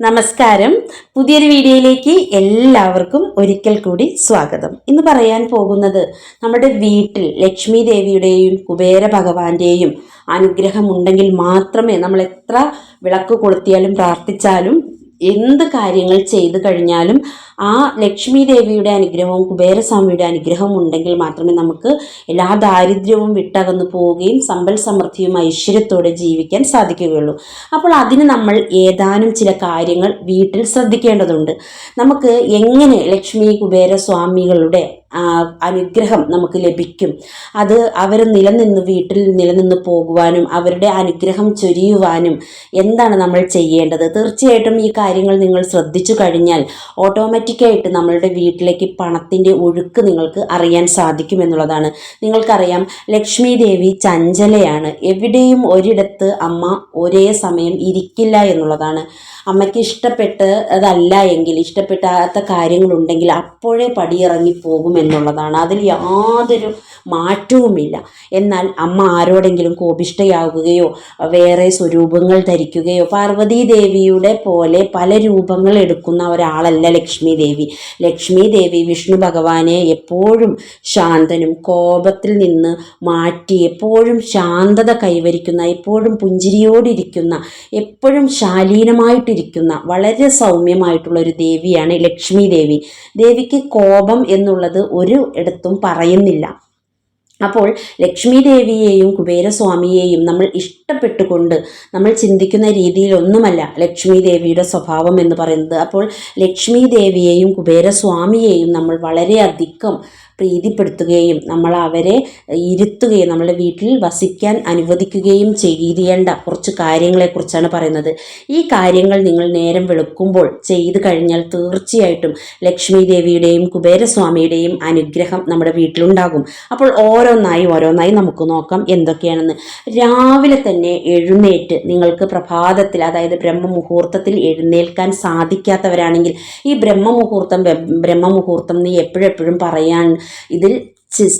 നമസ്കാരം. പുതിയൊരു വീഡിയോയിലേക്ക് എല്ലാവർക്കും ഒരിക്കൽ കൂടി സ്വാഗതം. ഇന്ന് പറയാൻ പോകുന്നത് നമ്മുടെ വീട്ടിൽ ലക്ഷ്മി ദേവിയുടെയും കുബേര ഭഗവാന്റെയും അനുഗ്രഹം ഉണ്ടെങ്കിൽ മാത്രമേ നമ്മൾ എത്ര വിളക്ക് കൊളുത്തിയാലും പ്രാർത്ഥിച്ചാലും എന്ത് കാര്യങ്ങൾ ചെയ്തു കഴിഞ്ഞാലും ആ ലക്ഷ്മി ദേവിയുടെ അനുഗ്രഹവും കുബേരസ്വാമിയുടെ അനുഗ്രഹവും ഉണ്ടെങ്കിൽ മാത്രമേ നമുക്ക് എല്ലാ ദാരിദ്ര്യവും വിട്ടകന്നു പോവുകയും സമ്പൽ സമൃദ്ധിയും ഐശ്വര്യത്തോടെ ജീവിക്കാൻ സാധിക്കുകയുള്ളൂ. അപ്പോൾ അതിന് നമ്മൾ ഏതാനും ചില കാര്യങ്ങൾ വീട്ടിൽ ശ്രദ്ധിക്കേണ്ടതുണ്ട്. നമുക്ക് എങ്ങനെ ലക്ഷ്മി കുബേരസ്വാമികളുടെ അനുഗ്രഹം നമുക്ക് ലഭിക്കും. അത് അവർ നിലനിന്ന് വീട്ടിൽ നിലനിന്ന് പോകുവാനും അവരുടെ അനുഗ്രഹം ചൊരിയുവാനും എന്താണ് നമ്മൾ ചെയ്യേണ്ടത്? തീർച്ചയായിട്ടും ഈ കാര്യങ്ങൾ നിങ്ങൾ ശ്രദ്ധിച്ചു കഴിഞ്ഞാൽ ഓട്ടോമാറ്റിക്കായിട്ട് നമ്മളുടെ വീട്ടിലേക്ക് പണത്തിന്റെ ഒഴുക്ക് നിങ്ങൾക്ക് അറിയാൻ സാധിക്കും എന്നുള്ളതാണ്. നിങ്ങൾക്കറിയാം ലക്ഷ്മി ദേവി ചഞ്ചലയാണ്. എവിടെയും ഒരിടത്ത് അമ്മ ഒരേ സമയം ഇരിക്കില്ല എന്നുള്ളതാണ്. അമ്മയ്ക്ക് ഇഷ്ടപ്പെട്ട് അതല്ല എങ്കിൽ ഇഷ്ടപ്പെടാത്ത കാര്യങ്ങളുണ്ടെങ്കിൽ അപ്പോഴേ പടിയിറങ്ങി പോകും എന്നുള്ളതാണ്. അതിൽ യാതൊരു മാറ്റവുമില്ല. എന്നാൽ അമ്മ ആരോടെങ്കിലും കോപിഷ്ടയാവുകയോ വേറെ സ്വരൂപങ്ങൾ ധരിക്കുകയോ പാർവതീ ദേവിയുടെ പോലെ പല രൂപങ്ങൾ എടുക്കുന്ന ഒരാളല്ല ലക്ഷ്മി ദേവി. ലക്ഷ്മി ദേവി വിഷ്ണു ഭഗവാനെ എപ്പോഴും ശാന്തനും കോപത്തിൽ നിന്ന് മാറ്റി എപ്പോഴും ശാന്തത കൈവരിക്കുന്ന എപ്പോഴും പുഞ്ചിരിയോടിരിക്കുന്ന എപ്പോഴും ശാലീനമായിട്ടിരിക്കുന്ന വളരെ സൗമ്യമായിട്ടുള്ള ഒരു ദേവിയാണ് ലക്ഷ്മി ദേവി. ദേവിക്ക് കോപം എന്നുള്ളത് ഒരു ഇടത്തും പറയുന്നില്ല. അപ്പോൾ ലക്ഷ്മി ദേവിയെയും കുബേരസ്വാമിയെയും നമ്മൾ ഇഷ്ടപ്പെട്ടുകൊണ്ട് നമ്മൾ ചിന്തിക്കുന്ന രീതിയിലൊന്നുമല്ല ലക്ഷ്മി ദേവിയുടെ സ്വഭാവം എന്ന് പറയുന്നത്. അപ്പോൾ ലക്ഷ്മി ദേവിയെയും കുബേരസ്വാമിയെയും നമ്മൾ വളരെയധികം പ്രീതിപ്പെടുത്തുകയും നമ്മൾ അവരെ ഇരുത്തുകയും നമ്മളുടെ വീട്ടിൽ വസിക്കാൻ അനുവദിക്കുകയും ചെയ്യേണ്ട കുറച്ച് കാര്യങ്ങളെക്കുറിച്ചാണ് പറയുന്നത്. ഈ കാര്യങ്ങൾ നിങ്ങൾ നേരം വെളുക്കുമ്പോൾ ചെയ്തു കഴിഞ്ഞാൽ തീർച്ചയായിട്ടും ലക്ഷ്മി ദേവിയുടെയും കുബേരസ്വാമിയുടെയും അനുഗ്രഹം നമ്മുടെ വീട്ടിലുണ്ടാകും. അപ്പോൾ ഓരോന്നായി ഓരോന്നായി നമുക്ക് നോക്കാം എന്തൊക്കെയാണെന്ന്. രാവിലെ തന്നെ എഴുന്നേറ്റ് നിങ്ങൾക്ക് പ്രഭാതത്തിൽ അതായത് ബ്രഹ്മമുഹൂർത്തത്തിൽ എഴുന്നേൽക്കാൻ സാധിക്കാത്തവരാണെങ്കിൽ ഈ ബ്രഹ്മമുഹൂർത്തം ബ്ര- ബ്രഹ്മമുഹൂർത്തം നീ എപ്പോഴെപ്പോഴും പറയാൻ ഇതിൽ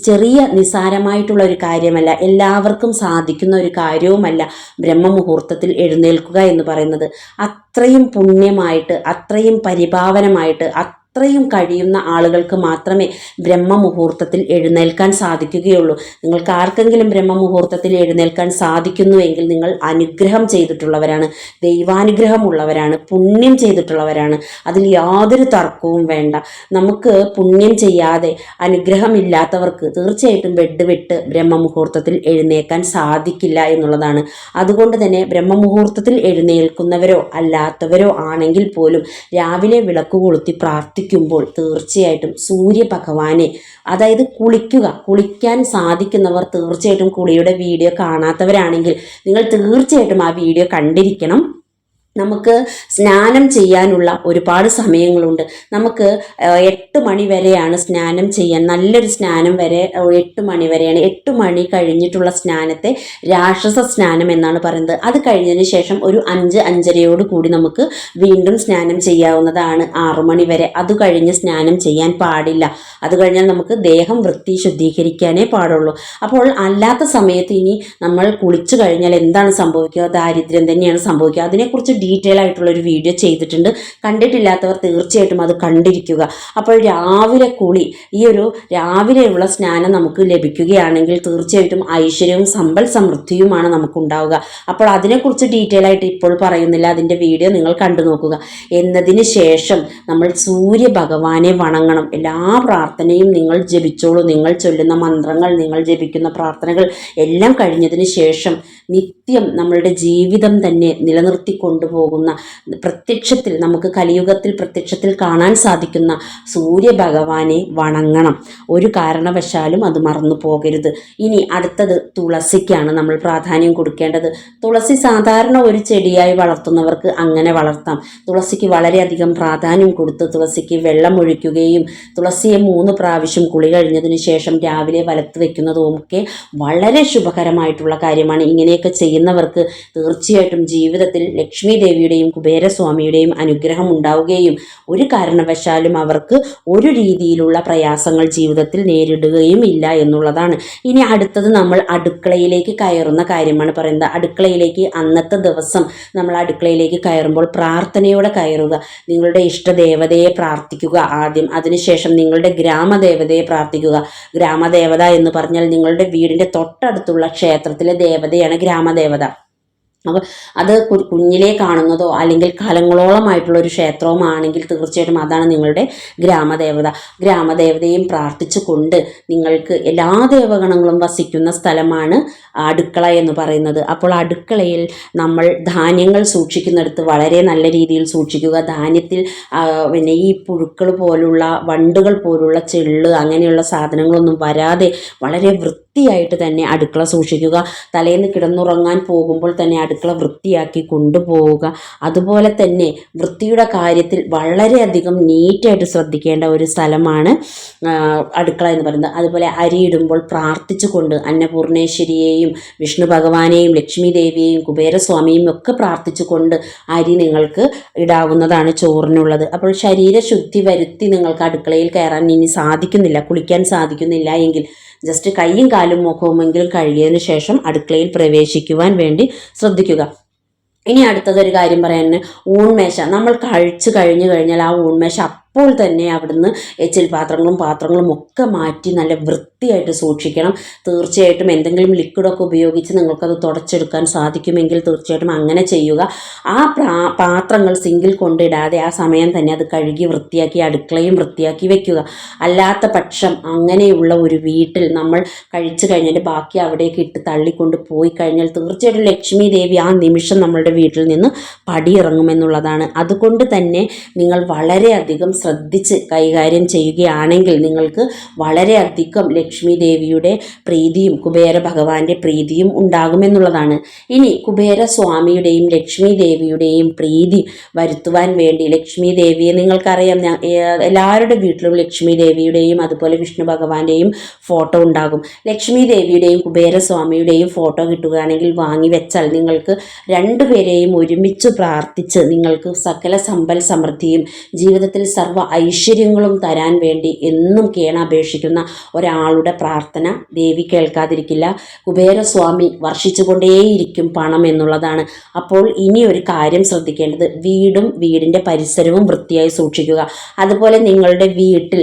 ചെറിയ നിസാരമായിട്ടുള്ള ഒരു കാര്യമല്ല. എല്ലാവർക്കും സാധിക്കുന്ന ഒരു കാര്യവുമല്ല ബ്രഹ്മമുഹൂർത്തത്തിൽ എഴുന്നേൽക്കുക എന്ന് പറയുന്നത്. അത്രയും പുണ്യമായിട്ട് അത്രയും പരിപാവനമായിട്ട് അത്രയും കഴിയുന്ന ആളുകൾക്ക് മാത്രമേ ബ്രഹ്മമുഹൂർത്തത്തിൽ എഴുന്നേൽക്കാൻ സാധിക്കുകയുള്ളൂ. നിങ്ങൾക്ക് ആർക്കെങ്കിലും ബ്രഹ്മമുഹൂർത്തത്തിൽ എഴുന്നേൽക്കാൻ സാധിക്കുന്നുവെങ്കിൽ നിങ്ങൾ അനുഗ്രഹം ചെയ്തിട്ടുള്ളവരാണ് ദൈവാനുഗ്രഹമുള്ളവരാണ് പുണ്യം ചെയ്തിട്ടുള്ളവരാണ്. അതിൽ യാതൊരു തർക്കവും വേണ്ട. നമുക്ക് പുണ്യം ചെയ്യാതെ അനുഗ്രഹമില്ലാത്തവർക്ക് തീർച്ചയായിട്ടും ബെഡ് വിട്ട് ബ്രഹ്മമുഹൂർത്തത്തിൽ എഴുന്നേൽക്കാൻ സാധിക്കില്ല എന്നുള്ളതാണ്. അതുകൊണ്ട് തന്നെ ബ്രഹ്മമുഹൂർത്തത്തിൽ എഴുന്നേൽക്കുന്നവരോ അല്ലാത്തവരോ ആണെങ്കിൽ പോലും രാവിലെ വിളക്ക് കൊളുത്തി പ്രാർത്ഥിക്കുമ്പോൾ തീർച്ചയായിട്ടും സൂര്യഭഗവാനെ അതായത് കുളിക്കുക കുളിക്കാൻ സാധിക്കുന്നവർ തീർച്ചയായിട്ടും കുളിയുടെ വീഡിയോ കാണാത്തവരാണെങ്കിൽ നിങ്ങൾ തീർച്ചയായിട്ടും ആ വീഡിയോ കണ്ടിരിക്കണം. നമുക്ക് സ്നാനം ചെയ്യാനുള്ള ഒരുപാട് സമയങ്ങളുണ്ട്. നമുക്ക് എട്ട് മണി വരെയാണ് സ്നാനം ചെയ്യാൻ നല്ലൊരു സ്നാനം വരെ എട്ട് മണി വരെയാണ് എട്ട് മണി കഴിഞ്ഞിട്ടുള്ള സ്നാനത്തെ രാക്ഷസ സ്നാനം എന്നാണ് പറയുന്നത്. അത് കഴിഞ്ഞതിന് ശേഷം ഒരു അഞ്ച് അഞ്ചരയോട് കൂടി നമുക്ക് വീണ്ടും സ്നാനം ചെയ്യാവുന്നതാണ് ആറു മണി വരെ. അത് കഴിഞ്ഞ് സ്നാനം ചെയ്യാൻ പാടില്ല. അത് കഴിഞ്ഞാൽ നമുക്ക് ദേഹം വൃത്തി ശുദ്ധീകരിക്കാനേ പാടുള്ളൂ. അപ്പോൾ അല്ലാത്ത സമയത്ത് ഇനി നമ്മൾ കുളിച്ചു കഴിഞ്ഞാൽ എന്താണ് സംഭവിക്കുക? ദാരിദ്ര്യം തന്നെയാണ് സംഭവിക്കുക. അതിനെക്കുറിച്ച് ഡീറ്റെയിൽ ആയിട്ടുള്ള ഒരു വീഡിയോ ചെയ്തിട്ടുണ്ട്. കണ്ടിട്ടില്ലാത്തവർ തീർച്ചയായിട്ടും അത് കണ്ടിരിക്കുക. അപ്പോൾ രാവിലെ കുളി ഈ ഒരു രാവിലെയുള്ള സ്നാനം നമുക്ക് ലഭിക്കുകയാണെങ്കിൽ തീർച്ചയായിട്ടും ഐശ്വര്യവും സമ്പൽ സമൃദ്ധിയുമാണ് നമുക്ക് ഉണ്ടാവുക അപ്പോൾ അതിനെക്കുറിച്ച് ഡീറ്റെയിൽ ആയിട്ട് ഇപ്പോൾ പറയുന്നില്ല. അതിന്റെ വീഡിയോ നിങ്ങൾ കണ്ടു നോക്കുക. എന്നതിന് ശേഷം നമ്മൾ സൂര്യ ഭഗവാനെ വണങ്ങണം. എല്ലാ പ്രാർത്ഥനയും നിങ്ങൾ ജപിച്ചോളൂ. നിങ്ങൾ ചൊല്ലുന്ന മന്ത്രങ്ങൾ നിങ്ങൾ ജപിക്കുന്ന പ്രാർത്ഥനകൾ എല്ലാം കഴിഞ്ഞതിന് ശേഷം നിത്യം നമ്മളുടെ ജീവിതം തന്നെ നിലനിർത്തി കൊണ്ടുപോകുന്ന പ്രത്യക്ഷത്തിൽ നമുക്ക് കലിയുഗത്തിൽ പ്രത്യക്ഷത്തിൽ കാണാൻ സാധിക്കുന്ന സൂര്യഭഗവാനെ വണങ്ങണം. ഒരു കാരണവശാലും അത് മറന്നു പോകരുത്. ഇനി അടുത്തത് തുളസിക്കാണ് നമ്മൾ പ്രാധാന്യം കൊടുക്കേണ്ടത്. തുളസി സാധാരണ ഒരു ചെടിയായി വളർത്തുന്നവർക്ക് അങ്ങനെ വളർത്താം. തുളസിക്ക് വളരെയധികം പ്രാധാന്യം കൊടുത്ത് തുളസിക്ക് വെള്ളം ഒഴിക്കുകയും തുളസിയെ മൂന്ന് പ്രാവശ്യം കുളി കഴിഞ്ഞതിന് ശേഷം രാവിലെ വലത്ത് വയ്ക്കുന്നതും ഒക്കെ വളരെ ശുഭകരമായിട്ടുള്ള കാര്യമാണ്. ഇങ്ങനെയൊക്കെ ചെയ്യുന്നവർക്ക് തീർച്ചയായിട്ടും ജീവിതത്തിൽ ലക്ഷ്മി ദേവിയുടെയും കുബേരസ്വാമിയുടെയും അനുഗ്രഹം ഉണ്ടാവുകയും ഒരു കാരണവശാലും അവർക്ക് ഒരു രീതിയിലുള്ള പ്രയാസങ്ങൾ ജീവിതത്തിൽ നേരിടുകയും ഇല്ല എന്നുള്ളതാണ്. ഇനി അടുത്തത് നമ്മൾ അടുക്കളയിലേക്ക് കയറുന്ന കാര്യമാണ് പറയുന്നത്. അടുക്കളയിലേക്ക് അന്നത്തെ ദിവസം നമ്മൾ അടുക്കളയിലേക്ക് കയറുമ്പോൾ പ്രാർത്ഥനയോടെ കയറുക. നിങ്ങളുടെ ഇഷ്ടദേവതയെ പ്രാർത്ഥിക്കുക ആദ്യം. അതിനുശേഷം നിങ്ങളുടെ ഗ്രാമദേവതയെ പ്രാർത്ഥിക്കുക. ഗ്രാമദേവത എന്ന് പറഞ്ഞാൽ നിങ്ങളുടെ വീടിന്റെ തൊട്ടടുത്തുള്ള ക്ഷേത്രത്തിലെ ദേവതയാണ് ഗ്രാമദേവത. അപ്പോൾ അത് കുഞ്ഞിലെ കാണുന്നതോ അല്ലെങ്കിൽ കാലങ്ങളോളമായിട്ടുള്ള ഒരു ക്ഷേത്രവുമാണെങ്കിൽ തീർച്ചയായിട്ടും അതാണ് നിങ്ങളുടെ ഗ്രാമദേവത. ഗ്രാമദേവതയും പ്രാർത്ഥിച്ചുകൊണ്ട് നിങ്ങൾക്ക് എല്ലാ ദേവഗണങ്ങളും വസിക്കുന്ന സ്ഥലമാണ് അടുക്കള എന്ന് പറയുന്നത്. അപ്പോൾ അടുക്കളയിൽ നമ്മൾ ധാന്യങ്ങൾ സൂക്ഷിക്കുന്നിടത്ത് വളരെ നല്ല രീതിയിൽ സൂക്ഷിക്കുക. ധാന്യത്തിൽ പിന്നെ ഈ പുഴുക്കൾ പോലുള്ള വണ്ടുകൾ പോലുള്ള ചെള്ള് അങ്ങനെയുള്ള സാധനങ്ങളൊന്നും വരാതെ വളരെ വൃത്തിയായിട്ട് തന്നെ അടുക്കള സൂക്ഷിക്കുക. തലേന്ന് കിടന്നുറങ്ങാൻ പോകുമ്പോൾ തന്നെ അടുക്കള വൃത്തിയാക്കി കൊണ്ടുപോവുക. അതുപോലെ തന്നെ വൃത്തിയുടെ കാര്യത്തിൽ വളരെയധികം നീറ്റായിട്ട് ശ്രദ്ധിക്കേണ്ട ഒരു സ്ഥലമാണ് അടുക്കള എന്ന് പറയുന്നത്. അതുപോലെ അരിയിടുമ്പോൾ പ്രാർത്ഥിച്ചുകൊണ്ട് അന്നപൂർണേശ്വരിയെയും വിഷ്ണു ഭഗവാനെയും ലക്ഷ്മി ദേവിയെയും കുബേരസ്വാമിയും ഒക്കെ പ്രാർത്ഥിച്ചുകൊണ്ട് അരി നിങ്ങൾക്ക് ഇടാവുന്നതാണ് ചോറിനുള്ളത്. അപ്പോൾ ശരീരശുദ്ധി വരുത്തി നിങ്ങൾക്ക് അടുക്കളയിൽ കയറാൻ ഇനി സാധിക്കുന്നില്ല കുളിക്കാൻ സാധിക്കുന്നില്ല എങ്കിൽ ജസ്റ്റ് കൈയും കാലും മുഖവുമെങ്കിലും കഴുകിയതിനു ശേഷം അടുക്കളയിൽ പ്രവേശിക്കുവാൻ വേണ്ടി ശ്രദ്ധിക്കുക. ഇനി അടുത്തതൊരു കാര്യം പറയാൻ ഊൺമേശ. നമ്മൾ കഴിച്ചു കഴിഞ്ഞു കഴിഞ്ഞാൽ ആ ഊൺമേശ അപ്പോൾ തന്നെ അവിടുന്ന് എച്ചിൽ പാത്രങ്ങളും പാത്രങ്ങളും ഒക്കെ മാറ്റി നല്ല വൃത്തിയായിട്ട് സൂക്ഷിക്കണം. തീർച്ചയായിട്ടും എന്തെങ്കിലും ലിക്വിഡൊക്കെ ഉപയോഗിച്ച് നിങ്ങൾക്കത് തുടച്ചെടുക്കാൻ സാധിക്കുമെങ്കിൽ തീർച്ചയായിട്ടും അങ്ങനെ ചെയ്യുക. ആ പാത്രങ്ങൾ സിങ്കിൽ കൊണ്ടിടാതെ ആ സമയം തന്നെ അത് കഴുകി വൃത്തിയാക്കി അടുക്കളയും വൃത്തിയാക്കി വെക്കുക. അല്ലാത്ത പക്ഷം അങ്ങനെയുള്ള ഒരു വീട്ടിൽ നമ്മൾ കഴിച്ചു കഴിഞ്ഞിട്ട് ബാക്കി അവിടേക്ക് ഇട്ട് തള്ളിക്കൊണ്ട് പോയി കഴിഞ്ഞാൽ തീർച്ചയായിട്ടും ലക്ഷ്മി ദേവി ആ നിമിഷം നമ്മളുടെ വീട്ടിൽ നിന്ന് പടിയിറങ്ങുമെന്നുള്ളതാണ്. അതുകൊണ്ട് തന്നെ നിങ്ങൾ വളരെയധികം ശ്രദ്ധിച്ച് കൈകാര്യം ചെയ്യുകയാണെങ്കിൽ നിങ്ങൾക്ക് വളരെയധികം ലക്ഷ്മി ദേവിയുടെ പ്രീതിയും കുബേര ഭഗവാന്റെ പ്രീതിയും ഉണ്ടാകുമെന്നുള്ളതാണ്. ഇനി കുബേര സ്വാമിയുടെയും ലക്ഷ്മി ദേവിയുടെയും പ്രീതി വരുത്തുവാൻ വേണ്ടി ലക്ഷ്മി ദേവിയെ നിങ്ങൾക്കറിയാം എല്ലാവരുടെ വീട്ടിലും ലക്ഷ്മി ദേവിയുടെയും അതുപോലെ വിഷ്ണു ഭഗവാന്റെയും ഫോട്ടോ ഉണ്ടാകും. ലക്ഷ്മി ദേവിയുടെയും കുബേര സ്വാമിയുടെയും ഫോട്ടോ കിട്ടുകയാണെങ്കിൽ വാങ്ങി വെച്ചാൽ നിങ്ങൾക്ക് രണ്ടുപേരെയും ഒരുമിച്ച് പ്രാർത്ഥിച്ച് നിങ്ങൾക്ക് സകല സമ്പൽ സമൃദ്ധിയും ജീവിതത്തിൽ സർവ സർവ ഐശ്വര്യങ്ങളും തരാൻ വേണ്ടി എന്നും കേണപേക്ഷിക്കുന്ന ഒരാളുടെ പ്രാർത്ഥന ദേവി കേൾക്കാതിരിക്കില്ല. കുബേരസ്വാമി വർഷിച്ചുകൊണ്ടേയിരിക്കും പണം എന്നുള്ളതാണ്. അപ്പോൾ ഇനി ഒരു കാര്യം ശ്രദ്ധിക്കേണ്ടത്. വീടും വീടിന്റെ പരിസരവും വൃത്തിയായി സൂക്ഷിക്കുക. അതുപോലെ നിങ്ങളുടെ വീട്ടിൽ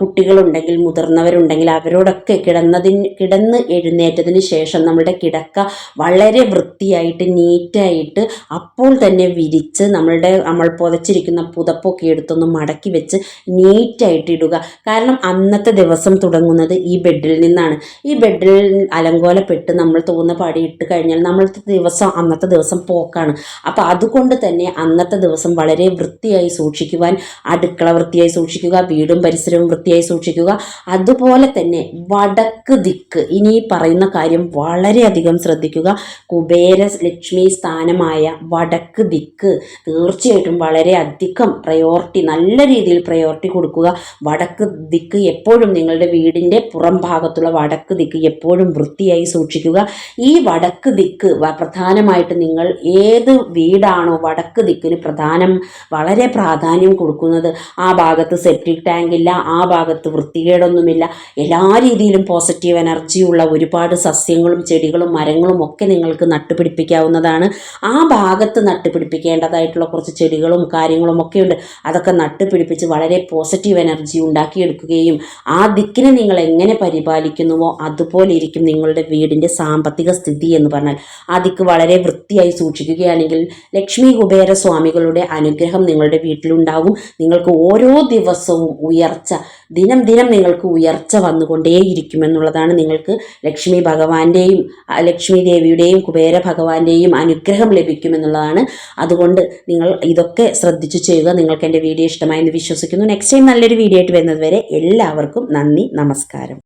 കുട്ടികളുണ്ടെങ്കിൽ മുതിർന്നവരുണ്ടെങ്കിൽ അവരോടൊക്കെ കിടന്നതിന് കിടന്ന് എഴുന്നേറ്റതിന് ശേഷം നമ്മുടെ കിടക്ക വളരെ വൃത്തിയായിട്ട് നീറ്റായിട്ട് അപ്പോൾ തന്നെ വിരിച്ച് നമ്മളുടെ നമ്മൾ പുതച്ചിരിക്കുന്ന പുതപ്പൊക്കെ എടുത്തൊന്ന് മടക്കി വെച്ച് നീറ്റായിട്ട് ഇടുക കാരണം അന്നത്തെ ദിവസം തുടങ്ങുന്നത് ഈ ബെഡിൽ നിന്നാണ്. ഈ ബെഡിൽ അലങ്കോലപ്പെട്ട് നമ്മൾ തോന്നുന്ന പാടി ഇട്ട് കഴിഞ്ഞാൽ നമ്മളത്തെ ദിവസം അന്നത്തെ ദിവസം പോക്കാണ്. അപ്പോൾ അതുകൊണ്ട് തന്നെ അന്നത്തെ ദിവസം വളരെ വൃത്തിയായി സൂക്ഷിക്കുവാൻ അടുക്കള വൃത്തിയായി സൂക്ഷിക്കുക വീടും പരിസരവും വൃത്തിയായി സൂക്ഷിക്കുക. അതുപോലെ തന്നെ വടക്ക് ദിക്ക്. ഇനി പറയുന്ന കാര്യം വളരെയധികം ശ്രദ്ധിക്കുക. കുബേര ലക്ഷ്മി സ്ഥാനമായ വടക്ക് ദിക്ക് തീർച്ചയായിട്ടും വളരെ അധികം പ്രയോറിറ്റി നല്ല രീതിയിൽ പ്രയോറിറ്റി കൊടുക്കുക. വടക്ക് ദിക്ക് എപ്പോഴും നിങ്ങളുടെ വീടിന്റെ പുറം ഭാഗത്തുള്ള വടക്ക് ദിക്ക് എപ്പോഴും വൃത്തിയായി സൂക്ഷിക്കുക. ഈ വടക്ക് ദിക്ക് പ്രധാനമായിട്ട് നിങ്ങൾ ഏത് വീടാണോ വടക്ക് ദിക്കിന് പ്രധാനം വളരെ പ്രാധാന്യം കൊടുക്കുന്നത്. ആ ഭാഗത്ത് സെപ്റ്റിക് ടാങ്ക് ഇല്ല ആ ഭാഗത്ത് വൃത്തികേടൊന്നുമില്ല. എല്ലാ രീതിയിലും പോസിറ്റീവ് എനർജിയുള്ള ഒരുപാട് സസ്യങ്ങളും ചെടികളും മരങ്ങളും ഒക്കെ നിങ്ങൾക്ക് നട്ടുപിടിപ്പിക്കാവുന്നതാണ്. ആ ഭാഗത്ത് നട്ടുപിടിപ്പിക്കേണ്ടതായിട്ടുള്ള കുറച്ച് ചെടികളും കാര്യങ്ങളും ഒക്കെ ഉണ്ട്. അതൊക്കെ നട്ടുപിടിപ്പിച്ച് പിടിപ്പിച്ച് വളരെ പോസിറ്റീവ് എനർജി ഉണ്ടാക്കിയെടുക്കുകയും ആ ദിക്കിനെ നിങ്ങൾ എങ്ങനെ പരിപാലിക്കുന്നുവോ അതുപോലെ ഇരിക്കും നിങ്ങളുടെ വീടിന്റെ സാമ്പത്തിക സ്ഥിതി എന്ന് പറഞ്ഞാൽ. ആ ദിക്ക് വളരെ വൃത്തിയായി സൂക്ഷിക്കുകയാണെങ്കിൽ ലക്ഷ്മി കുബേര സ്വാമികളുടെ അനുഗ്രഹം നിങ്ങളുടെ വീട്ടിലുണ്ടാകും നിങ്ങൾക്ക് ഓരോ ദിവസവും ഉയർച്ച ദിനം ദിനം നിങ്ങൾക്ക് ഉയർച്ച വന്നുകൊണ്ടേയിരിക്കുമെന്നുള്ളതാണ് നിങ്ങൾക്ക് ലക്ഷ്മി ഭഗവാന്റെയും ലക്ഷ്മി ദേവിയുടെയും കുബേര ഭഗവാന്റെയും അനുഗ്രഹം ലഭിക്കുമെന്നുള്ളതാണ്. അതുകൊണ്ട് നിങ്ങൾ ഇതൊക്കെ ശ്രദ്ധിച്ചു ചെയ്യുക. നിങ്ങൾക്ക് എന്റെ വീഡിയോ ഇഷ്ടമായെന്ന് വിശ്വസിക്കുന്നു. നെക്സ്റ്റ് ടൈം നല്ലൊരു വീഡിയോ ആയിട്ട് വരുന്നതുവരെ എല്ലാവർക്കും നന്ദി നമസ്കാരം.